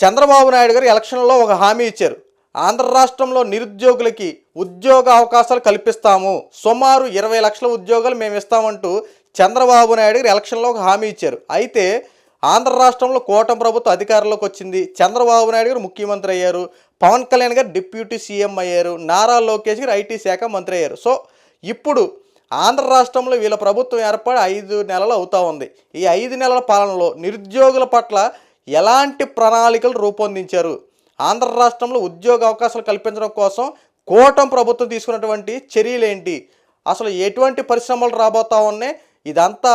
చంద్రబాబు నాయుడు గారు ఎలక్షన్లో ఒక హామీ ఇచ్చారు. ఆంధ్ర రాష్ట్రంలో నిరుద్యోగులకి ఉద్యోగ అవకాశాలు కల్పిస్తాము. సుమారు ఇరవై లక్షల ఉద్యోగాలు మేము ఇస్తామంటూ చంద్రబాబు నాయుడు గారు ఎలక్షన్లో ఒక హామీ ఇచ్చారు. అయితే ఆంధ్ర రాష్ట్రంలో కూటమి ప్రభుత్వం అధికారంలోకి వచ్చింది. చంద్రబాబు నాయుడు గారు ముఖ్యమంత్రి అయ్యారు. పవన్ కళ్యాణ్ గారు డిప్యూటీ సీఎం అయ్యారు. నారా లోకేష్ గారు ఐటీ శాఖ మంత్రి అయ్యారు. సో ఇప్పుడు ఆంధ్ర రాష్ట్రంలో వీళ్ళ ప్రభుత్వం ఏర్పడి ఐదు నెలలు అవుతా ఉంది. ఈ ఐదు నెలల పాలనలో నిరుద్యోగుల పట్ల ఎలాంటి ప్రణాళికలు రూపొందించారు? ఆంధ్ర రాష్ట్రంలో ఉద్యోగ అవకాశాలు కల్పించడం కోసం కూటమి ప్రభుత్వం తీసుకున్నటువంటి చర్యలు ఏంటి అసలు ఎటువంటి పరిశ్రమలు రాబోతా ఉన్నాయి? ఇదంతా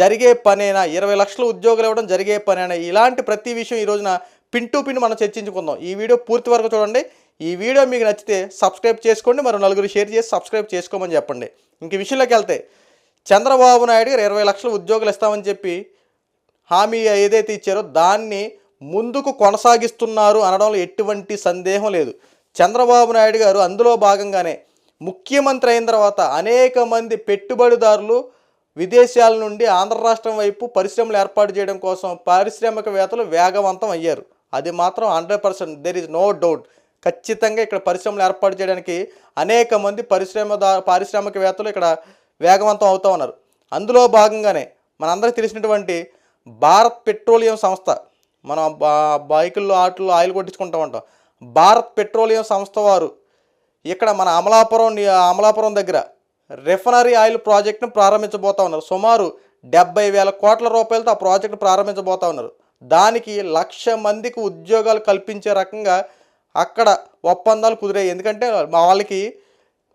జరిగే పనేనా? ఇరవై లక్షల ఉద్యోగాలు ఇవ్వడం జరిగే పనేనా? ఇలాంటి ప్రతి విషయం ఈ రోజున పిన్ టు పిన్ మనం చర్చించుకుందాం. ఈ వీడియో పూర్తి వరకు చూడండి. ఈ వీడియో మీకు నచ్చితే సబ్స్క్రైబ్ చేసుకోండి. మరి నలుగురు షేర్ చేసి సబ్స్క్రైబ్ చేసుకోమని చెప్పండి. ఇంక విషయంలోకి వెళ్తే చంద్రబాబు నాయుడు గారు ఇరవై లక్షల ఉద్యోగులు ఇస్తామని చెప్పి హామీ ఏదైతే ఇచ్చారో దాన్ని ముందుకు కొనసాగిస్తున్నారు అనడంలో ఎటువంటి సందేహం లేదు. చంద్రబాబు నాయుడు గారు అందులో భాగంగానే ముఖ్యమంత్రి అయిన తర్వాత అనేక మంది పెట్టుబడిదారులు విదేశాల నుండి ఆంధ్ర రాష్ట్రం వైపు పరిశ్రమలు ఏర్పాటు చేయడం కోసం పారిశ్రామికవేత్తలు వేగవంతం అయ్యారు. అది మాత్రం hundred percent. There is no doubt ఖచ్చితంగా ఇక్కడ పరిశ్రమలు ఏర్పాటు చేయడానికి అనేక మంది పరిశ్రమదా పారిశ్రామికవేత్తలు ఇక్కడ వేగవంతం అవుతా ఉన్నారు. అందులో భాగంగానే మనందరికీ తెలిసినటువంటి భారత్ పెట్రోలియం సంస్థ. మనం బా- బైకుల్లో ఆటల్లో ఆయిల్ కొట్టించుకుంటూ ఉంటాం భారత్ పెట్రోలియం సంస్థ వారు ఇక్కడ మన అమలాపురం అమలాపురం దగ్గర రిఫనరీ ఆయిల్ ప్రాజెక్ట్ను ప్రారంభించబోతా ఉన్నారు. సుమారు డెబ్బై వేల కోట్ల రూపాయలతో ఆ ప్రాజెక్టు ప్రారంభించబోతా ఉన్నారు. దానికి లక్ష మందికి ఉద్యోగాలు కల్పించే రకంగా అక్కడ ఒప్పందాలు కుదిరాయి. ఎందుకంటే మా వాళ్ళకి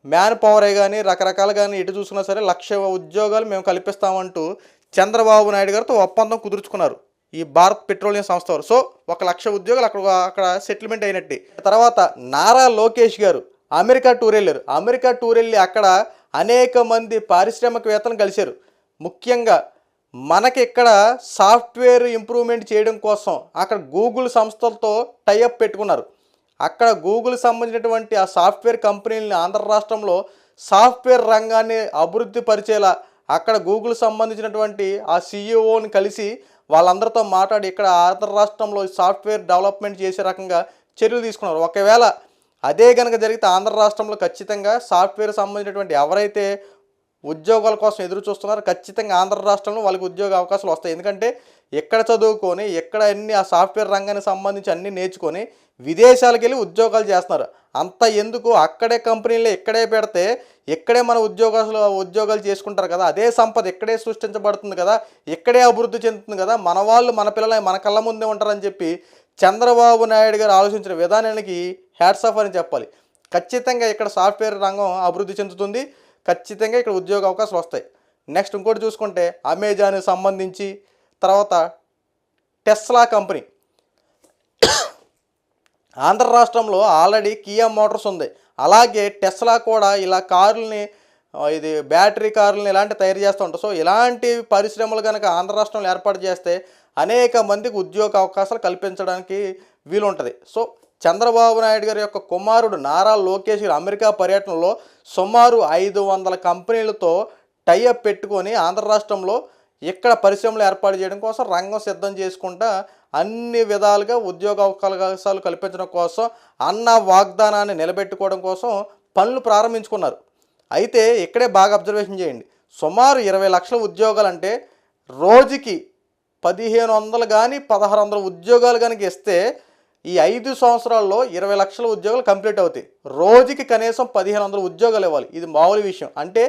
మ్యాన్ పవరే కానీ రకరకాలు కానీ ఎటు చూసుకున్నా సరే లక్ష ఉద్యోగాలు మేము కల్పిస్తామంటూ చంద్రబాబు నాయుడు గారితో ఒప్పందం కుదుర్చుకున్నారు ఈ భారత్ పెట్రోలియం సంస్థ వారు. సో ఒక లక్ష ఉద్యోగాలు అక్కడ అక్కడ సెటిల్మెంట్ అయినట్టు. తర్వాత నారా లోకేష్ గారు అమెరికా టూర్ వెళ్ళారు. అమెరికా టూర్ వెళ్ళి అక్కడ అనేక మంది పారిశ్రామికవేత్తలను కలిశారు. ముఖ్యంగా మనకి ఇక్కడ సాఫ్ట్వేర్ ఇంప్రూవ్మెంట్ చేయడం కోసం అక్కడ గూగుల్ సంస్థలతో టైఅప్ పెట్టుకున్నారు. అక్కడ గూగుల్ సంబంధించినటువంటి ఆ సాఫ్ట్వేర్ కంపెనీలని ఆంధ్ర రాష్ట్రంలో సాఫ్ట్వేర్ రంగాన్ని అభివృద్ధి పరిచేలా అక్కడ గూగుల్ సంబంధించినటువంటి ఆ సీఈఓని కలిసి వాళ్ళందరితో మాట్లాడి ఇక్కడ ఆంధ్ర రాష్ట్రంలో సాఫ్ట్వేర్ డెవలప్మెంట్ చేసే రకంగా చర్యలు తీసుకున్నారు. ఒకవేళ అదే కనుక జరిగితే ఆంధ్ర రాష్ట్రంలో ఖచ్చితంగా సాఫ్ట్వేర్ సంబంధించినటువంటి ఎవరైతే ఉద్యోగాల కోసం ఎదురు చూస్తున్నారు ఖచ్చితంగా ఆంధ్ర రాష్ట్రంలో వాళ్ళకి ఉద్యోగ అవకాశాలు వస్తాయి. ఎందుకంటే ఎక్కడ చదువుకొని ఎక్కడ అన్ని ఆ సాఫ్ట్వేర్ రంగానికి సంబంధించి అన్నీ నేర్చుకొని విదేశాలకు వెళ్ళి ఉద్యోగాలు చేస్తున్నారు. అంత ఎందుకు? అక్కడే కంపెనీలు ఇక్కడే పెడితే ఇక్కడే మన ఉద్యోగస్తులు ఉద్యోగాలు చేసుకుంటారు కదా. అదే సంపద ఇక్కడే సృష్టించబడుతుంది కదా. ఇక్కడే అభివృద్ధి చెందుతుంది కదా. మన వాళ్ళు మన పిల్లలు మన కళ్ళ ముందే ఉంటారని చెప్పి చంద్రబాబు నాయుడు గారు ఆలోచించిన విధానానికి హ్యాట్స్ ఆఫ్ అని చెప్పాలి. ఖచ్చితంగా ఇక్కడ సాఫ్ట్వేర్ రంగం అభివృద్ధి చెందుతుంది. ఖచ్చితంగా ఇక్కడ ఉద్యోగ అవకాశాలు వస్తాయి. నెక్స్ట్ ఇంకోటి చూసుకుంటే అమెజాన్కి సంబంధించి తర్వాత టెస్లా కంపెనీ. ఆంధ్ర రాష్ట్రంలో ఆల్రెడీ కియా మోటార్స్ ఉంది. అలాగే టెస్లా కూడా ఇలా కార్లని ఇది బ్యాటరీ కార్లని ఇలాంటి తయారు చేస్తూ ఉంటారు. సో ఇలాంటి పరిశ్రమలు కనుక ఆంధ్ర రాష్ట్రంలో ఏర్పాటు చేస్తే అనేక మందికి ఉద్యోగ అవకాశాలు కల్పించడానికి వీలుంటుంది. సో చంద్రబాబు నాయుడు గారి యొక్క కుమారుడు నారా లోకేష్ గారు అమెరికా పర్యటనలో సుమారు ఐదు వందల కంపెనీలతో టైఅప్ పెట్టుకొని ఆంధ్ర రాష్ట్రంలో ఇక్కడ పరిశ్రమలు ఏర్పాటు చేయడం కోసం రంగం సిద్ధం చేసుకుంటా అన్ని విధాలుగా ఉద్యోగ అవకాశాలు కల్పించడం కోసం అన్న వాగ్దానాన్ని నిలబెట్టుకోవడం కోసం పనులు ప్రారంభించుకున్నారు. అయితే ఇక్కడే బాగా అబ్జర్వేషన్ చేయండి. సుమారు ఇరవై లక్షల ఉద్యోగాలు అంటే రోజుకి పదిహేను వందలు కానీ పదహారు వందల ఉద్యోగాలు కనుక ఇస్తే ఈ ఐదు సంవత్సరాల్లో ఇరవై లక్షల ఉద్యోగాలు కంప్లీట్ అవుతాయి. రోజుకి కనీసం పదిహేను వందల ఉద్యోగాలు ఇవ్వాలి. ఇది మామూలు విషయం. అంటే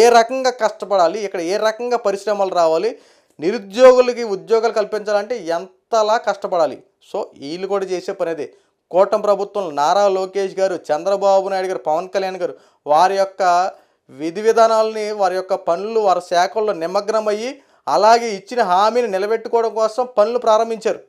ఏ రకంగా కష్టపడాలి ఇక్కడ ఏ రకంగా పరిశ్రమలు రావాలి నిరుద్యోగులకి ఉద్యోగాలు కల్పించాలంటే ఎంతలా కష్టపడాలి? సో వీళ్ళు కూడా చేసే పని అదే. కూటమి ప్రభుత్వం నారా లోకేష్ గారు చంద్రబాబు నాయుడు గారు పవన్ కళ్యాణ్ గారు వారి యొక్క విధి విధానాలని వారి యొక్క పనులు వారి శాఖల్లో నిమగ్నమయ్యి అలాగే ఇచ్చిన హామీని నిలబెట్టుకోవడం కోసం పనులు ప్రారంభించారు.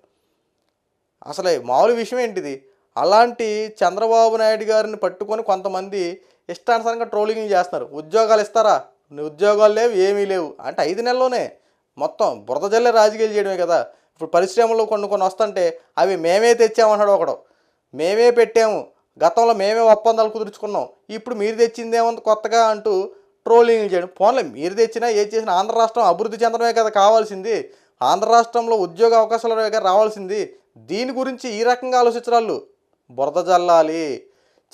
అసలు మామూలు విషయం ఏంటిది? అలాంటి చంద్రబాబు నాయుడు గారిని పట్టుకొని కొంతమంది ఇష్టానుసారంగా ట్రోలింగ్ చేస్తున్నారు. ఉద్యోగాలు ఇస్తారా? ఉద్యోగాలు లేవు ఏమీ లేవు. అంటే ఐదు నెలల్లోనే మొత్తం బురద జల్లే రాజకీయాలు చేయడమే కదా. ఇప్పుడు పరిశ్రమలు కొన్ని కొన్ని వస్తుంటే అవి మేమే తెచ్చామన్నాడు ఒకడు. మేమే పెట్టాము. గతంలో మేమే ఒప్పందాలు కుదుర్చుకున్నాం. ఇప్పుడు మీరు తెచ్చిందేమంత కొత్తగా అంటూ ట్రోలింగ్ చేయడం. పోన్లే మీరు తెచ్చినా ఏ చేసినా ఆంధ్ర రాష్ట్రం అభివృద్ధి చెందడమే కదా కావాల్సింది. ఆంధ్ర రాష్ట్రంలో ఉద్యోగ అవకాశాలు రావాల్సింది. దీని గురించి ఈ రకంగా ఆలోచించరాళ్ళు. బురద జల్లాలి.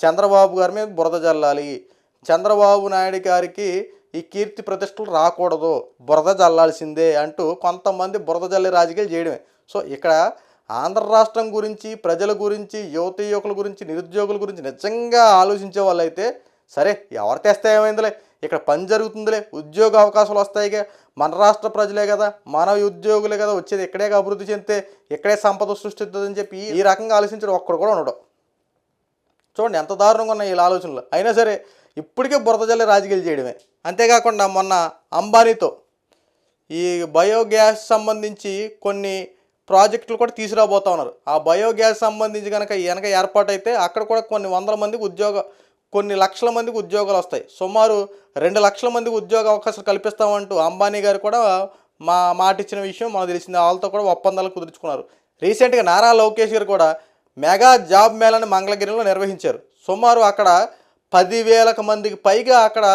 చంద్రబాబు గారి మీద బురద జల్లాలి. చంద్రబాబు నాయుడు గారికి ఈ కీర్తి ప్రతిష్టలు రాకూడదు. బురద జల్లాల్సిందే అంటూ కొంతమంది బురద జల్లి రాజకీయాలు చేయడమే. సో ఇక్కడ ఆంధ్ర రాష్ట్రం గురించి ప్రజల గురించి యువత యువకుల గురించి నిరుద్యోగుల గురించి నిజంగా ఆలోచించే వాళ్ళైతే సరే ఎవరు తెస్తే ఏమైందిలే? ఇక్కడ పని జరుగుతుందిలే. ఉద్యోగ అవకాశాలు వస్తాయిగా. మన రాష్ట్ర ప్రజలే కదా. మన ఉద్యోగులే కదా. వచ్చేది ఇక్కడే అభివృద్ధి చెందితే ఇక్కడే సంపద సృష్టిస్తుందని చెప్పి ఈ రకంగా ఆలోచించడం ఒక్కడు కూడా ఉండడు. చూడండి ఎంత దారుణంగా ఉన్నాయి వీళ్ళ ఆలోచనలు. అయినా సరే ఇప్పటికే బురదజల్లి రాజకీయాలు చేయడమే. అంతేకాకుండా మొన్న అంబానీతో ఈ బయోగ్యాస్ సంబంధించి కొన్ని ప్రాజెక్టులు కూడా తీసుకురాబోతా ఉన్నారు. ఆ బయోగ్యాస్ సంబంధించి కనుక వెనక ఏర్పాటైతే అక్కడ కూడా కొన్ని వందల మందికి ఉద్యోగ కొన్ని లక్షల మందికి ఉద్యోగాలు వస్తాయి. సుమారు రెండు లక్షల మందికి ఉద్యోగ అవకాశాలు కల్పిస్తామంటూ అంబానీ గారు కూడా మా మాట ఇచ్చిన విషయం మనకు తెలిసింది. వాళ్ళతో కూడా ఒప్పందాలు కుదుర్చుకున్నారు. రీసెంట్గా నారా లోకేష్ గారు కూడా మెగా జాబ్ మేళను మంగళగిరిలో నిర్వహించారు. సుమారు అక్కడ పదివేలకు మందికి పైగా అక్కడ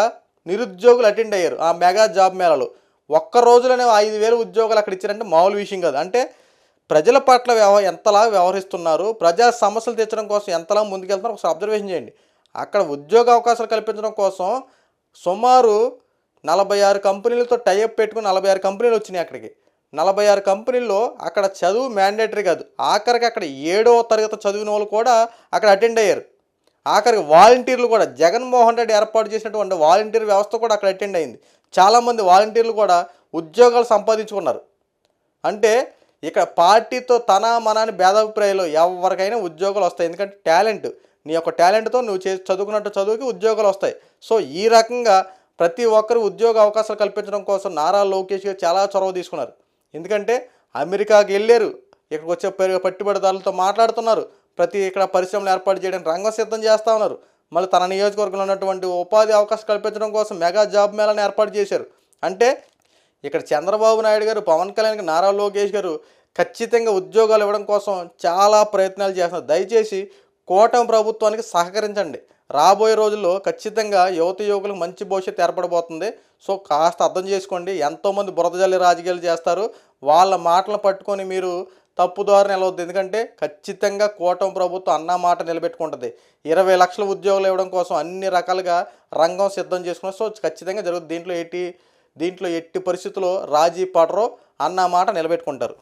నిరుద్యోగులు అటెండ్ అయ్యారు ఆ మెగా జాబ్ మేళలో. ఒక్క రోజులోనే ఐదు వేల ఉద్యోగాలు అక్కడ ఇచ్చారంటే మామూలు విషయం కాదు. అంటే ప్రజల పట్ల వ్యవ ఎంతలా వ్యవహరిస్తున్నారు ప్రజా సమస్యలు తీర్చడం కోసం ఎంతలా ముందుకెళ్తున్నారు ఒకసారి అబ్జర్వేషన్ చేయండి. అక్కడ ఉద్యోగ అవకాశాలు కల్పించడం కోసం సుమారు నలభై ఆరు కంపెనీలతో టైఅప్ పెట్టుకుని నలభై ఆరు కంపెనీలు వచ్చినాయి అక్కడికి. నలభై ఆరు కంపెనీల్లో అక్కడ చదువు మ్యాండేటరీ కాదు. ఆఖరికి అక్కడ ఏడవ తరగతి చదివిన వాళ్ళు కూడా అక్కడ అటెండ్ అయ్యారు. ఆఖరికి వాలంటీర్లు కూడా జగన్మోహన్ రెడ్డి ఏర్పాటు చేసినటువంటి వాలంటీర్ వ్యవస్థ కూడా అక్కడ అటెండ్ అయింది. చాలామంది వాలంటీర్లు కూడా ఉద్యోగాలు సంపాదించుకున్నారు. అంటే ఇక్కడ పార్టీతో తన మన అని భేదాభిప్రాయాలు ఎవరికైనా ఉద్యోగాలు వస్తాయి. ఎందుకంటే టాలెంట్ నీ యొక్క టాలెంట్తో నువ్వు చే చదువుకున్నట్టు చదువుకి ఉద్యోగాలు వస్తాయి. సో ఈ రకంగా ప్రతి ఒక్కరు ఉద్యోగ అవకాశాలు కల్పించడం కోసం నారా లోకేష్ గారు చాలా చొరవ తీసుకున్నారు. ఎందుకంటే అమెరికాకి వెళ్ళారు. ఇక్కడికి వచ్చే పట్టుబడిదారులతో పెట్టుబడిదారులతో మాట్లాడుతున్నారు. ప్రతి ఇక్కడ పరిశ్రమలు ఏర్పాటు చేయడానికి రంగం సిద్ధం చేస్తూ ఉన్నారు. మళ్ళీ తన నియోజకవర్గంలో ఉన్నటువంటి ఉపాధి అవకాశం కల్పించడం కోసం మెగా జాబ్ మేళాను ఏర్పాటు చేశారు. అంటే ఇక్కడ చంద్రబాబు నాయుడు గారు పవన్ కళ్యాణ్ నారా లోకేష్ గారు ఖచ్చితంగా ఉద్యోగాలు ఇవ్వడం కోసం చాలా ప్రయత్నాలు చేస్తున్నారు. దయచేసి కూటమి ప్రభుత్వానికి సహకరించండి. రాబోయే రోజుల్లో ఖచ్చితంగా యువత యువకులకు మంచి భవిష్యత్తు ఏర్పడబోతుంది. సో కాస్త అర్థం చేసుకోండి ఎంతోమంది బురదజల్లి రాజకీయాలు చేస్తారు. వాళ్ళ మాటలను పట్టుకొని మీరు తప్పుదారి నిలవద్దు. ఎందుకంటే ఖచ్చితంగా కూటమి ప్రభుత్వం అన్న మాట నిలబెట్టుకుంటుంది. ఇరవై లక్షల ఉద్యోగులు ఇవ్వడం కోసం అన్ని రకాలుగా రంగం సిద్ధం చేసుకున్నారు. సో ఖచ్చితంగా జరుగుతుంది దీంట్లో ఎట్టి దీంట్లో ఎట్టి పరిస్థితుల్లో రాజీ పడరో అన్న మాట నిలబెట్టుకుంటారు.